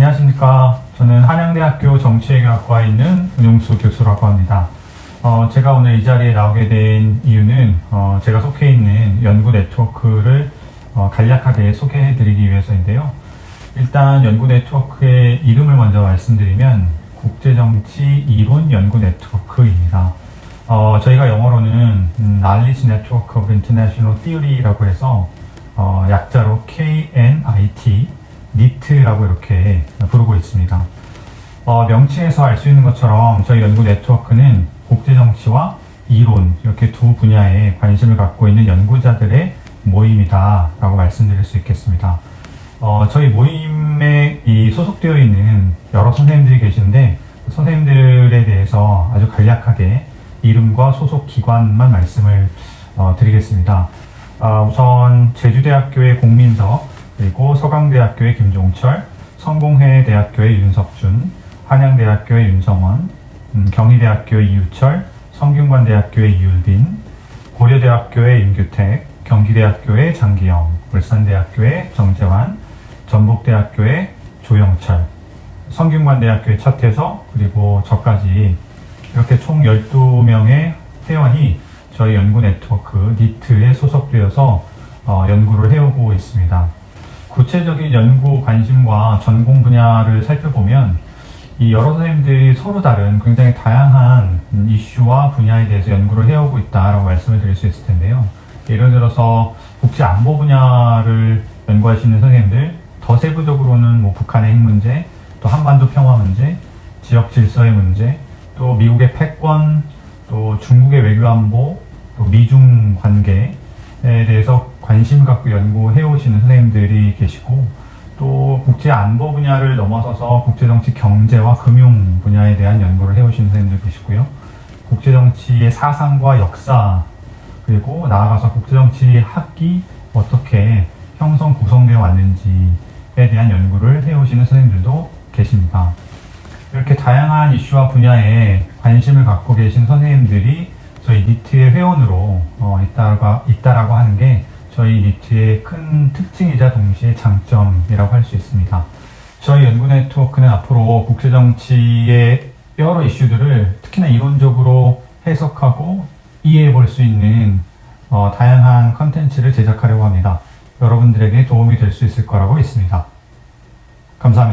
안녕하십니까. 저는 한양대학교 정치외교학과에 있는 은용수 교수라고 합니다. 어, 제가 오늘 이 자리에 나오게 된 이유는 어, 제가 속해 있는 연구 네트워크를 어, 간략하게 소개해 드리기 위해서인데요. 일단 연구 네트워크의 이름을 먼저 말씀드리면 국제정치 이론 연구 네트워크입니다. 어, 저희가 영어로는 음, Knowledge Network of International Theory라고 해서 어, 약자로 KNIT, NIT라고 이렇게 부르고 있습니다. 어, 명칭에서 알 수 있는 것처럼 저희 연구 네트워크는 국제정치와 이론 이렇게 두 분야에 관심을 갖고 있는 연구자들의 모임이다라고 말씀드릴 수 있겠습니다. 어, 저희 모임에 이 소속되어 있는 여러 선생님들이 계신데 그 선생님들에 대해서 아주 간략하게 이름과 소속 기관만 말씀을 어, 드리겠습니다. 아, 우선 제주대학교의 공민석, 그리고 서강대학교의 김종철, 성공회대학교의 윤석준, 한양대학교의 윤성원, 음, 경희대학교의 이유철, 성균관대학교의 이율빈, 고려대학교의 임규택, 경기대학교의 장기영, 울산대학교의 정재환, 전북대학교의 조영철, 성균관대학교의 차태서, 그리고 저까지 이렇게 총 12명의 회원이 저희 연구 네트워크 니트에 소속되어서 어, 연구를 해오고 있습니다. 구체적인 연구 관심과 전공 분야를 살펴보면 이 여러 선생님들이 서로 다른 굉장히 다양한 음, 이슈와 분야에 대해서 연구를 해오고 있다라고 말씀을 드릴 수 있을 텐데요. 예를 들어서 국제 안보 분야를 연구하시는 선생님들, 더 세부적으로는 뭐 북한의 핵 문제, 또 한반도 평화 문제, 지역 질서의 문제, 또 미국의 패권, 또 중국의 외교 안보, 또 미중 관계에 대해서 관심 갖고 연구해 오시는 선생님들이 계시고 또 국제 안보 분야를 넘어서서 국제 정치 경제와 금융 분야에 대한 연구를 해 오시는 선생님들 계시고요. 국제 정치의 사상과 역사 그리고 나아가서 국제 정치 학기 어떻게 형성 구성되어 왔는지에 대한 연구를 해 오시는 선생님들도 계십니다. 이렇게 다양한 이슈와 분야에 관심을 갖고 계신 선생님들이 저희 니트의 회원으로 어, 있다가, 있다라고 하는 게 저희 니트의 큰 특징이자 동시에 장점이라고 할 수 있습니다. 저희 연구 네트워크는 앞으로 국제 정치의 여러 이슈들을 특히나 이론적으로 해석하고 이해해 볼 수 있는 어, 다양한 컨텐츠를 제작하려고 합니다. 여러분들에게 도움이 될 수 있을 거라고 믿습니다. 감사합니다.